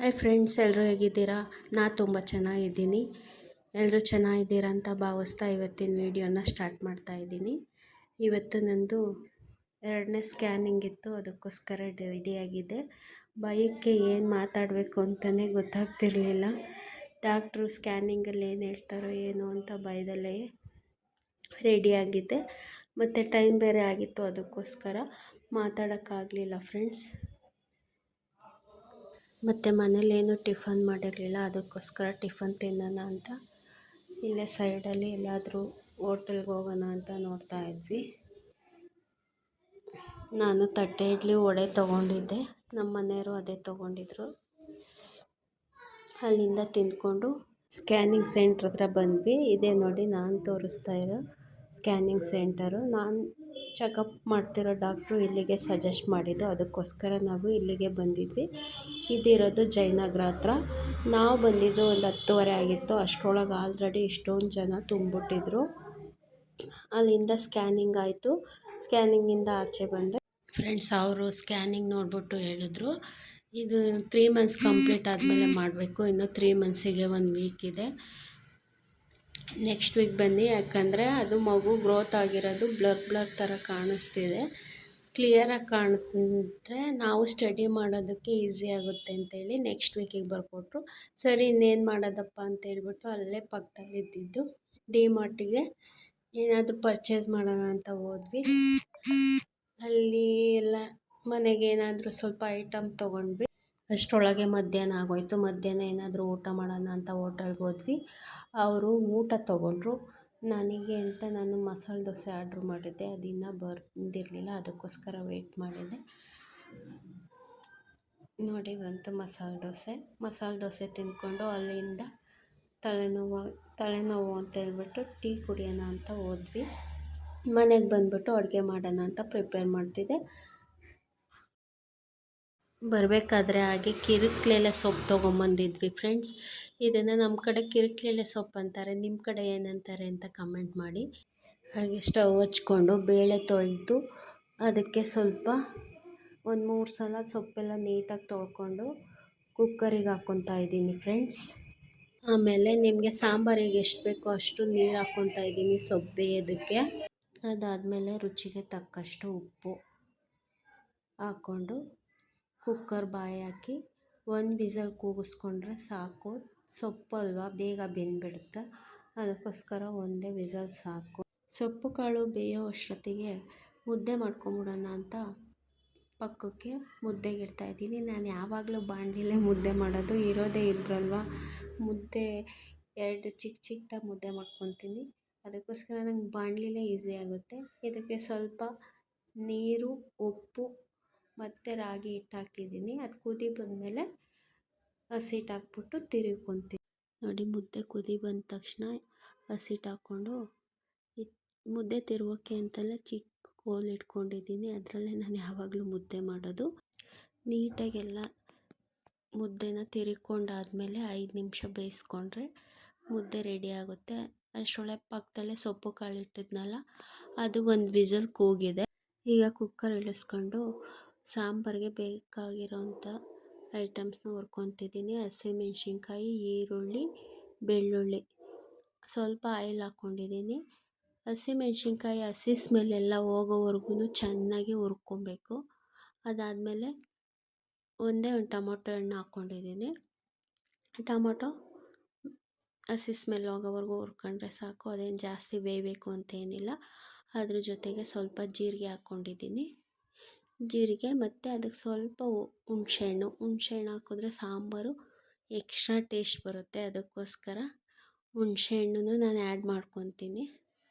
Hi friends ಎಲ್ಲರೂ ಹೇಗಿದ್ದೀರಾ? ನಾ ತುಂಬ ಚೆನ್ನಾಗಿದ್ದೀನಿ. ಎಲ್ಲರೂ ಚೆನ್ನಾಗಿದ್ದೀರಾ ಅಂತ ಭಾವಿಸ್ತಾ ಇವತ್ತಿನ ವೀಡಿಯೋನ ಸ್ಟಾರ್ಟ್ ಮಾಡ್ತಾ ಇದ್ದೀನಿ. ಇವತ್ತು ನಂದು ಎರಡನೇ ಸ್ಕ್ಯಾನಿಂಗ್ ಇತ್ತು, ಅದಕ್ಕೋಸ್ಕರ ರೆಡಿಯಾಗಿದೆ ಭಯಕ್ಕೆ ಏನು ಮಾತಾಡಬೇಕು ಅಂತಲೇ ಗೊತ್ತಾಗ್ತಿರಲಿಲ್ಲ. ಡಾಕ್ಟ್ರು ಸ್ಕ್ಯಾನಿಂಗಲ್ಲಿ ಏನು ಹೇಳ್ತಾರೋ ಏನು ಅಂತ ಭಯದಲ್ಲೇ ರೆಡಿಯಾಗಿದ್ದೆ ಮತ್ತು ಟೈಮ್ ಬೇರೆ ಆಗಿತ್ತು, ಅದಕ್ಕೋಸ್ಕರ ಮಾತಾಡೋಕ್ಕಾಗಲಿಲ್ಲ ಫ್ರೆಂಡ್ಸ್. ಮತ್ತು ಮನೇಲೇನು ಟಿಫನ್ ಮಾಡಿರಲಿಲ್ಲ, ಅದಕ್ಕೋಸ್ಕರ ಟಿಫನ್ ತಿನ್ನೋಣ ಅಂತ. ಇಲ್ಲೇ ಸೈಡಲ್ಲಿ ಎಲ್ಲಾದರೂ ಹೋಟೆಲ್ಗೆ ಹೋಗೋಣ ಅಂತ ನೋಡ್ತಾ ಇದ್ವಿ. ನಾನು ತಟ್ಟೆ ಇಡ್ಲಿ ವಡೆ ತೊಗೊಂಡಿದ್ದೆ, ನಮ್ಮ ಮನೆಯವರು ಅದೇ ತೊಗೊಂಡಿದ್ರು. ಅಲ್ಲಿಂದ ತಿಂದ್ಕೊಂಡು ಸ್ಕ್ಯಾನಿಂಗ್ ಸೆಂಟ್ರ್ ಹತ್ರ ಬಂದ್ವಿ. ಇದೇ ನೋಡಿ ನಾನು ತೋರಿಸ್ತಾ ಇರೋ ಸ್ಕ್ಯಾನಿಂಗ್ ಸೆಂಟರು. ನಾನು ಚೆಕಪ್ ಮಾಡ್ತಿರೋ ಡಾಕ್ಟ್ರು ಇಲ್ಲಿಗೆ ಸಜೆಸ್ಟ್ ಮಾಡಿದ್ದು. ಅದಕ್ಕೋಸ್ಕರ ನಾವು ಇಲ್ಲಿಗೆ ಬಂದಿದ್ವಿ. ಇದಿರೋದು ಜಯನಗರ ಹತ್ರ. ನಾವು ಬಂದಿದ್ದು ಒಂದು ಹತ್ತುವರೆ ಆಗಿತ್ತು. ಅಷ್ಟರೊಳಗೆ ಆಲ್ರೆಡಿ ಇಷ್ಟೊಂದು ಜನ ತುಂಬಿಟ್ಟಿದ್ರು ಅಲ್ಲಿಂದ ಸ್ಕ್ಯಾನಿಂಗ್ ಆಯಿತು. ಸ್ಕ್ಯಾನಿಂಗಿಂದ ಆಚೆ ಬಂದೆ. ಫ್ರೆಂಡ್ಸ್ ಅವರು ಸ್ಕ್ಯಾನಿಂಗ್ ನೋಡಿಬಿಟ್ಟು ಹೇಳಿದ್ರು. ಇದು ತ್ರೀ ಮಂತ್ಸ್ ಕಂಪ್ಲೀಟ್ ಆದಮೇಲೆ ಮಾಡಬೇಕು. ಇನ್ನು ತ್ರೀ ಮಂತ್ಸಿಗೆ ಒಂದು ವೀಕ್ ಇದೆ. ನೆಕ್ಸ್ಟ್ ವೀಕ್ ಬನ್ನಿ, ಯಾಕಂದರೆ ಅದು ಮಗು ಗ್ರೋತ್ ಆಗಿರೋದು ಬ್ಲರ್ ಬ್ಲರ್ ಥರ ಕಾಣಿಸ್ತಿದೆ. ಕ್ಲಿಯರಾಗಿ ಕಾಣಿದ್ರೆ ನಾವು ಸ್ಟಡಿ ಮಾಡೋದಕ್ಕೆ ಈಸಿ ಆಗುತ್ತೆ ಅಂತೇಳಿ ನೆಕ್ಸ್ಟ್ ವೀಕಿಗೆ ಬರ್ಕೊಟ್ರು. ಸರಿ, ಇನ್ನೇನು ಮಾಡೋದಪ್ಪ ಅಂತ ಹೇಳ್ಬಿಟ್ಟು ಅಲ್ಲೇ ಪಕ್ಕದಲ್ಲಿ ಇದ್ದಿದ್ದು ಡಿ ಮಾರ್ಟಿಗೆ ಏನಾದರೂ ಪರ್ಚೇಸ್ ಮಾಡೋಣ ಅಂತ ಹೋದ್ವಿ. ಅಲ್ಲಿ ಎಲ್ಲ ಮನೆಗೆ ಏನಾದರೂ ಸ್ವಲ್ಪ ಐಟಮ್ ತೊಗೊಂಡ್ವಿ. ಅಷ್ಟರೊಳಗೆ ಮಧ್ಯಾಹ್ನ ಆಗೋಯ್ತು. ಮಧ್ಯಾಹ್ನ ಏನಾದರೂ ಊಟ ಮಾಡೋಣ ಅಂತ ಹೋಟೆಲ್ಗೆ ಹೋದ್ವಿ. ಅವರು ಊಟ ತೊಗೊಂಡ್ರು. ನನಗೆ ಅಂತ ನಾನು ಮಸಾಲೆ ದೋಸೆ ಆರ್ಡ್ರ್ ಮಾಡಿದ್ದೆ. ಅದು ಇನ್ನೂ ಬಂದಿರಲಿಲ್ಲ. ಅದಕ್ಕೋಸ್ಕರ ವೆಯ್ಟ್ ಮಾಡಿದೆ. ನೋಡಿ ಬಂತು ಮಸಾಲೆ ದೋಸೆ. ಮಸಾಲೆ ದೋಸೆ ತಿಂದ್ಕೊಂಡು ಅಲ್ಲಿಂದ ತಲೆನೋವು ತಲೆನೋವು ಅಂತ ಹೇಳ್ಬಿಟ್ಟು ಟೀ ಕುಡಿಯೋಣ ಅಂತ ಹೋದ್ವಿ. ಮನೆಗೆ ಬಂದುಬಿಟ್ಟು ಅಡುಗೆ ಮಾಡೋಣ ಅಂತ ಪ್ರಿಪೇರ್ ಮಾಡ್ತಿದ್ದೆ. ಬರಬೇಕಾದ್ರೆ ಹಾಗೆ ಕಿರುಕ್ಲೆಲೆ ಸೊಪ್ಪು ತೊಗೊಂಬಂದಿದ್ವಿ ಫ್ರೆಂಡ್ಸ್ ಇದನ್ನು ನಮ್ಮ ಕಡೆ ಕಿರುಕ್ಲೆಲೆ ಸೊಪ್ಪು ಅಂತಾರೆ. ನಿಮ್ಮ ಕಡೆ ಏನಂತಾರೆ ಅಂತ ಕಮೆಂಟ್ ಮಾಡಿ. ಹಾಗೆ ಸ್ಟವ್ ಹಚ್ಕೊಂಡು ಬೇಳೆ ತೊಳೆದು ಅದಕ್ಕೆ ಸ್ವಲ್ಪ ಒಂದು ಮೂರು ಸಲ ಸೊಪ್ಪೆಲ್ಲ ನೀಟಾಗಿ ತೊಳ್ಕೊಂಡು ಕುಕ್ಕರಿಗೆ ಹಾಕ್ಕೊತಾ ಇದ್ದೀನಿ ಫ್ರೆಂಡ್ಸ್ ಆಮೇಲೆ ನಿಮಗೆ ಸಾಂಬಾರಿಗೆ ಎಷ್ಟು ಬೇಕೋ ಅಷ್ಟು ನೀರು ಹಾಕ್ಕೊತಾ ಇದ್ದೀನಿ ಸೊಪ್ಪು ಇದಕ್ಕೆ ಅದಾದಮೇಲೆ ರುಚಿಗೆ ತಕ್ಕಷ್ಟು ಉಪ್ಪು ಹಾಕ್ಕೊಂಡು ಕುಕ್ಕರ್ ಬಾಯಿ ಹಾಕಿ ಒಂದು ವಿಸಲ್ ಕೂಗಿಸ್ಕೊಂಡ್ರೆ ಸಾಕು. ಸೊಪ್ಪು ಅಲ್ವಾ? ಬೇಗ ಬೆಂದ್ಬಿಡುತ್ತೆ. ಅದಕ್ಕೋಸ್ಕರ ಒಂದೇ ವಿಸಲ್ ಸಾಕು. ಸೊಪ್ಪು ಕಾಳು ಬೇಯೋ ಅಷ್ಟೊತ್ತಿಗೆ ಮುದ್ದೆ ಮಾಡ್ಕೊಂಬಿಡೋಣ ಅಂತ ಪಕ್ಕಕ್ಕೆ ಮುದ್ದೆಗೆ ಇಡ್ತಾಯಿದ್ದೀನಿ ನಾನು ಯಾವಾಗಲೂ ಬಾಣಲಿಲೇ ಮುದ್ದೆ ಮಾಡೋದು. ಇರೋದೇ ಇಬ್ಬರಲ್ವ ಮುದ್ದೆ, ಎರಡು ಚಿಕ್ಕ ಚಿಕ್ಕದಾಗಿ ಮುದ್ದೆ ಮಾಡ್ಕೊತೀನಿ. ಅದಕ್ಕೋಸ್ಕರ ನಂಗೆ ಬಾಣಲಿಲೇ ಈಸಿ ಆಗುತ್ತೆ. ಇದಕ್ಕೆ ಸ್ವಲ್ಪ ನೀರು, ಉಪ್ಪು ಮತ್ತು ರಾಗಿ ಹಿಟ್ಟು ಹಾಕಿದ್ದೀನಿ. ಅದು ಕುದಿ ಬಂದಮೇಲೆ ಹಿಟ್ಟು ಹಾಕ್ಬಿಟ್ಟು ತಿರುಗ್ಕೊತೀನಿ. ನೋಡಿ ಮುದ್ದೆ ಕುದಿ ಬಂದ ತಕ್ಷಣ ಹಸಿಟ್ಟು ಹಾಕ್ಕೊಂಡು ಮುದ್ದೆ ತಿರುವಕ್ಕೆ ಅಂತಲೇ ಚಿಕ್ಕ ಕೋಲ್ ಇಟ್ಕೊಂಡಿದ್ದೀನಿ. ಅದರಲ್ಲೇ ನಾನು ಯಾವಾಗಲೂ ಮುದ್ದೆ ಮಾಡೋದು. ನೀಟಾಗೆಲ್ಲ ಮುದ್ದೆನ ತಿರುಗ್ಕೊಂಡಾದ್ಮೇಲೆ ಐದು ನಿಮಿಷ ಬೇಯಿಸ್ಕೊಂಡ್ರೆ ಮುದ್ದೆ ರೆಡಿ ಆಗುತ್ತೆ. ಅಷ್ಟರೊಳಗೆ ಪಕ್ಕದಲ್ಲೇ ಸೊಪ್ಪು ಕಾಳು ಇಟ್ಟಿದ್ನಲ್ಲ, ಅದು ಒಂದು ವಿಸಲ್ ಕೂಗಿದೆ. ಈಗ ಕುಕ್ಕರ್ ಇಳಿಸ್ಕೊಂಡು ಸಾಂಬಾರಿಗೆ ಬೇಕಾಗಿರೋಂಥ ಐಟಮ್ಸ್ನ ಹುರ್ಕೊತಿದ್ದೀನಿ. ಹಸಿಮೆಣ್ಸಿನ್ಕಾಯಿ ಈರುಳ್ಳಿ, ಬೆಳ್ಳುಳ್ಳಿ. ಸ್ವಲ್ಪ ಆಯಿಲ್ ಹಾಕ್ಕೊಂಡಿದ್ದೀನಿ. ಹಸಿಮೆಣ್ಸಿನ್ಕಾಯಿ ಹಸಿ ಸ್ಮೆಲ್ಲೆಲ್ಲ ಹೋಗೋವರೆಗೂ ಚೆನ್ನಾಗಿ ಹುರ್ಕೊಬೇಕು. ಅದಾದಮೇಲೆ ಒಂದೇ ಒಂದು ಟೊಮೊಟೊ ಹಣ್ಣು ಹಾಕ್ಕೊಂಡಿದ್ದೀನಿ. ಟೊಮೊಟೊ ಹಸಿ ಸ್ಮೆಲ್ ಹೋಗೋವರೆಗೂ ಹುರ್ಕೊಂಡ್ರೆ ಸಾಕು. ಅದೇನು ಜಾಸ್ತಿ ಬೇಯಬೇಕು ಅಂತೇನಿಲ್ಲ. ಅದ್ರ ಜೊತೆಗೆ ಸ್ವಲ್ಪ ಜೀರಿಗೆ ಹಾಕ್ಕೊಂಡಿದ್ದೀನಿ. ಜೀರಿಗೆ ಮತ್ತು ಅದಕ್ಕೆ ಸ್ವಲ್ಪ ಹುಣ್ಸೆಹಣ್ಣು. ಹುಣ್ಸೆಹಣ್ಣು ಹಾಕಿದ್ರೆ ಸಾಂಬಾರು ಎಕ್ಸ್ಟ್ರಾ ಟೇಸ್ಟ್ ಬರುತ್ತೆ ಅದಕ್ಕೋಸ್ಕರ. ಹುಣ್ಸೆಹಣ್ಣು ನಾನು ಆ್ಯಡ್ ಮಾಡ್ಕೊತೀನಿ.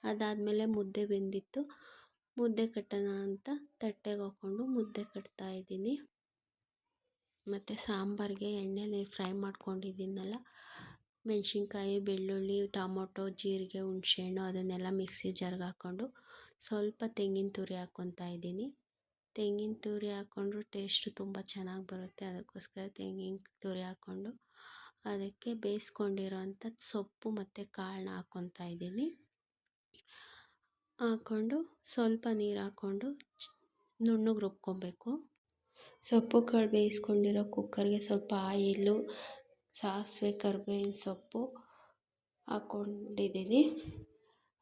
ಅದಾದಮೇಲೆ ಮುದ್ದೆ ಬೆಂದಿತ್ತು. ಮುದ್ದೆ ಕಟ್ಟೋಣ ಅಂತ ತಟ್ಟೆಗೆ ಹಾಕ್ಕೊಂಡು ಮುದ್ದೆ ಕಟ್ತಾಯಿದ್ದೀನಿ ಮತ್ತು ಸಾಂಬಾರಿಗೆ ಎಣ್ಣೆಲಿ ಫ್ರೈ ಮಾಡ್ಕೊಂಡಿದ್ದೀನಲ್ಲ. ಮೆಣಸಿನ್ಕಾಯಿ, ಬೆಳ್ಳುಳ್ಳಿ, ಟೊಮೊಟೊ, ಜೀರಿಗೆ, ಹುಣ್ಸೆಹಣ್ಣು ಅದನ್ನೆಲ್ಲ ಮಿಕ್ಸಿ ಜಾರ್ಗೆ ಹಾಕ್ಕೊಂಡು ಸ್ವಲ್ಪ ತೆಂಗಿನ ತುರಿ ಹಾಕ್ಕೊತಾ ಇದ್ದೀನಿ. ತೆಂಗಿನ ತುರಿ ಹಾಕ್ಕೊಂಡ್ರೂ ಟೇಸ್ಟು ತುಂಬ ಚೆನ್ನಾಗಿ ಬರುತ್ತೆ. ಅದಕ್ಕೋಸ್ಕರ ತೆಂಗಿನ ತುರಿ ಹಾಕ್ಕೊಂಡು ಅದಕ್ಕೆ ಬೇಯಿಸ್ಕೊಂಡಿರೋ ಸೊಪ್ಪು ಮತ್ತು ಕಾಳನ್ನ ಹಾಕ್ಕೊತಾ ಇದ್ದೀನಿ. ಹಾಕ್ಕೊಂಡು ಸ್ವಲ್ಪ ನೀರು ಹಾಕ್ಕೊಂಡು ನುಣ್ಣಗೆ ರುಬ್ಕೊಬೇಕು. ಸೊಪ್ಪು ಕಾಳು ಬೇಯಿಸ್ಕೊಂಡಿರೋ ಕುಕ್ಕರ್ಗೆ ಸ್ವಲ್ಪ ಆಯಿಲು, ಸಾಸಿವೆ, ಕರಿಬೇವಿನ ಸೊಪ್ಪು ಹಾಕ್ಕೊಂಡಿದ್ದೀನಿ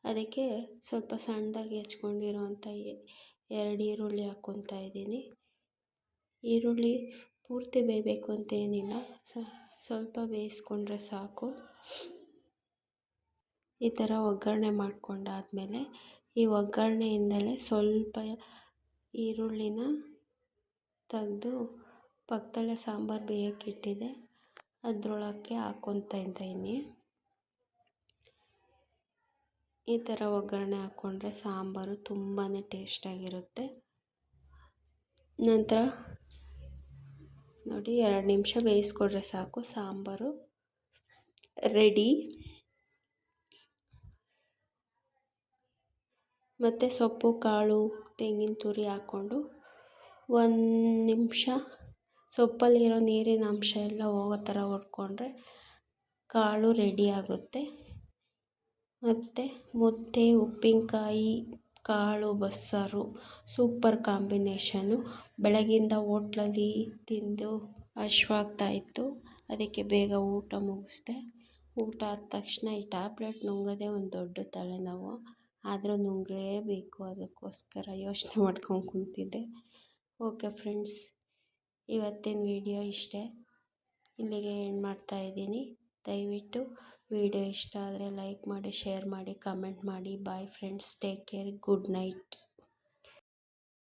ಅದಕ್ಕೆ ಸ್ವಲ್ಪ ಸಣ್ಣದಾಗಿ ಹೆಚ್ಕೊಂಡಿರೋಂಥ ಎರಡು ಈರುಳ್ಳಿ ಹಾಕ್ಕೊತಾ ಇದ್ದೀನಿ. ಈರುಳ್ಳಿ ಪೂರ್ತಿ ಬೇಯಬೇಕು ಅಂತ ಏನಿಲ್ಲ. ಸ್ವಲ್ಪ ಬೇಯಿಸ್ಕೊಂಡ್ರೆ ಸಾಕು. ಈ ಥರ ಒಗ್ಗರಣೆ ಮಾಡಿಕೊಂಡಾದ್ಮೇಲೆ ಈ ಒಗ್ಗರಣೆಯಿಂದಲೇ ಸ್ವಲ್ಪ ಈರುಳ್ಳಿನ ತೆಗೆದು ಪಕ್ಕದಲ್ಲೇ ಸಾಂಬಾರು ಬೇಯೋಕ್ಕಿಟ್ಟಿದ್ದೆ ಅದರೊಳಕ್ಕೆ ಹಾಕ್ಕೊತಾ ಇದ್ದೀನಿ. ಈ ಥರ ಒಗ್ಗರಣೆ ಹಾಕ್ಕೊಂಡ್ರೆ ಸಾಂಬಾರು ತುಂಬಾ ಟೇಸ್ಟಾಗಿರುತ್ತೆ. ನಂತರ ನೋಡಿ ಎರಡು ನಿಮಿಷ ಬೇಯಿಸ್ಕೊಡ್ರೆ ಸಾಕು ಸಾಂಬಾರು. ರೆಡಿ. ಮತ್ತು ಸೊಪ್ಪು, ಕಾಳು, ತೆಂಗಿನ ತುರಿ ಹಾಕ್ಕೊಂಡು ಒಂದು ನಿಮಿಷ ಸೊಪ್ಪಲ್ಲಿರೋ ನೀರಿನ ಅಂಶ ಎಲ್ಲ ಹೋಗೋ ಥರ ಕಾಳು ರೆಡಿ ಆಗುತ್ತೆ. ಮತ್ತು ಮುದ್ದೆ, ಉಪ್ಪಿನಕಾಯಿ, ಕಾಳು, ಬಸ್ಸಾರು, ಸೂಪರ್ ಕಾಂಬಿನೇಷನು ಬೆಳಗಿಂದ ಓಟ್ಲಲ್ಲಿ ತಿಂದು ಹಶ್ವಾಗ್ತಾಯಿತ್ತು ಅದಕ್ಕೆ ಬೇಗ ಊಟ ಮುಗಿಸ್ದೆ. ಊಟ ಆದ ತಕ್ಷಣ ಈ ಟ್ಯಾಬ್ಲೆಟ್ ನುಂಗೋದೇ ಒಂದು ದೊಡ್ಡ ತಲೆನೋವು. ಆದರೂ ನುಂಗಲೇಬೇಕು, ಅದಕ್ಕೋಸ್ಕರ ಯೋಚನೆ ಮಾಡ್ಕೊಂಡು ಕುಂತಿದ್ದೆ. ಓಕೆ ಫ್ರೆಂಡ್ಸ್, ಇವತ್ತಿನ ವಿಡಿಯೋ ಇಷ್ಟೇ. ಇಲ್ಲಿಗೆ ಎಂಡ್ ಮಾಡ್ತಾಯಿದ್ದೀನಿ ದಯವಿಟ್ಟು ವಿಡಿಯೋ ಇಷ್ಟ ಆದರೆ ಲೈಕ್ ಮಾಡಿ, ಶೇರ್ ಮಾಡಿ, ಕಮೆಂಟ್ ಮಾಡಿ. Bye friends, take care, good night.